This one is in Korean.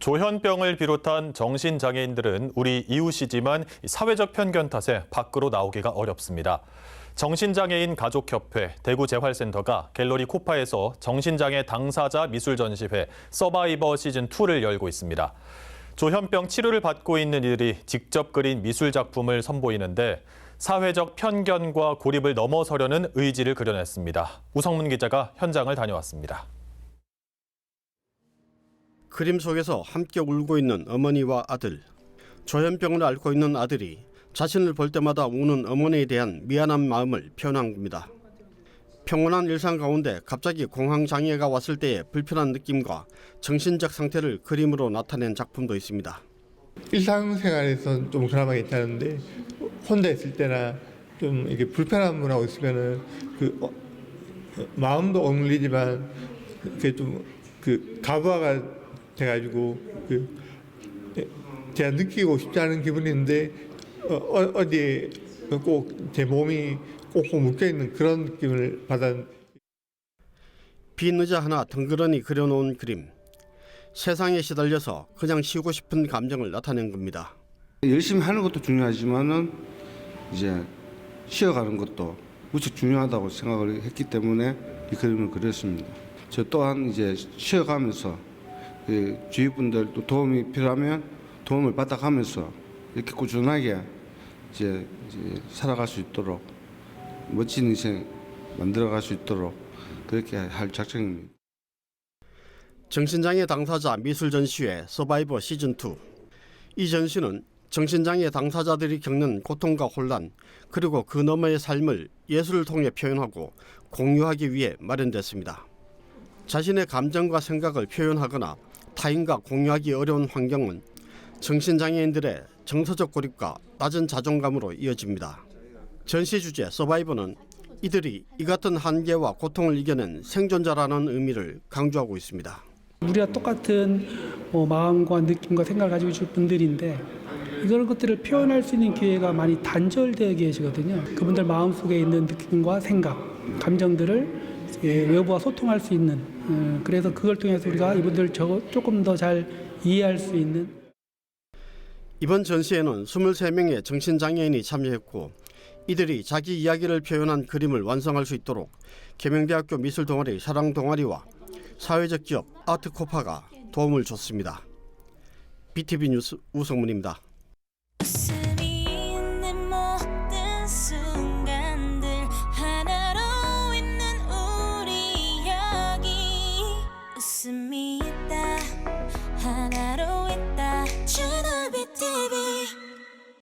조현병을 비롯한 정신장애인들은 우리 이웃이지만 사회적 편견 탓에 밖으로 나오기가 어렵습니다. 정신장애인 가족협회 대구재활센터가 갤러리 코파에서 정신장애 당사자 미술 전시회 서바이버 시즌2를 열고 있습니다. 조현병 치료를 받고 있는 이들이 직접 그린 미술 작품을 선보이는데 사회적 편견과 고립을 넘어서려는 의지를 그려냈습니다. 우성문 기자가 현장을 다녀왔습니다. 그림 속에서 함께 울고 있는 어머니와 아들. 조현병을 앓고 있는 아들이 자신을 볼 때마다 우는 어머니에 대한 미안한 마음을 표현한 겁니다. 평온한 일상 가운데 갑자기 공황 장애가 왔을 때의 불편한 느낌과 정신적 상태를 그림으로 나타낸 작품도 있습니다. 일상생활에서는 좀 그나마 괜찮은데 혼자 있을 때나 좀 이렇게 불편한 분하고 있으면은 그 어, 어, 마음도 억눌리지만 그게 좀그 가부화가 돼가지고 그 예, 제가 느끼고 싶지 않은 기분인데 어, 어, 어디에 꼭 제 몸이 꼭꼭 묶여 있는 그런 느낌을 받아. 빈 의자 하나 덩그러니 그려놓은 그림. 세상에 시달려서 그냥 쉬고 싶은 감정을 나타낸 겁니다. 열심히 하는 것도 중요하지만은 이제 쉬어가는 것도 무척 중요하다고 생각을 했기 때문에 이 그림을 그렸습니다. 저 또한 이제 쉬어가면서 그 주위 분들도 도움이 필요하면 도움을 받아가면서 이렇게 꾸준하게 이제, 이제 살아갈 수 있도록 멋진 인생 만들어갈 수 있도록 그렇게 할 작정입니다. 정신장애 당사자 미술 전시회 서바이버 시즌 2. 이 전시는 정신장애 당사자들이 겪는 고통과 혼란 그리고 그 너머의 삶을 예술을 통해 표현하고 공유하기 위해 마련됐습니다. 자신의 감정과 생각을 표현하거나 타인과 공유하기 어려운 환경은 정신장애인들의 정서적 고립과 낮은 자존감으로 이어집니다. 전시 주제 서바이버는 이들이 이 같은 한계와 고통을 이겨낸 생존자라는 의미를 강조하고 있습니다. 우리가 똑같은 뭐 마음과 느낌과 생각을 가지고 있을 분들인데 이런 것들을 표현할 수 있는 기회가 많이 단절되어 계시거든요. 그분들 마음속에 있는 느낌과 생각, 감정들을 예, 외부와 소통할 수 있는 어, 그래서 그걸 통해서 우리가 이분들 저 조금 더 잘 이해할 수 있는 이번 전시에는 23명의 정신장애인이 참여했고 이들이 자기 이야기를 표현한 그림을 완성할 수 있도록 계명대학교 미술동아리 사랑동아리와 사회적 기업 아트코파가 도움을 줬습니다. BTV 뉴스 우성문입니다.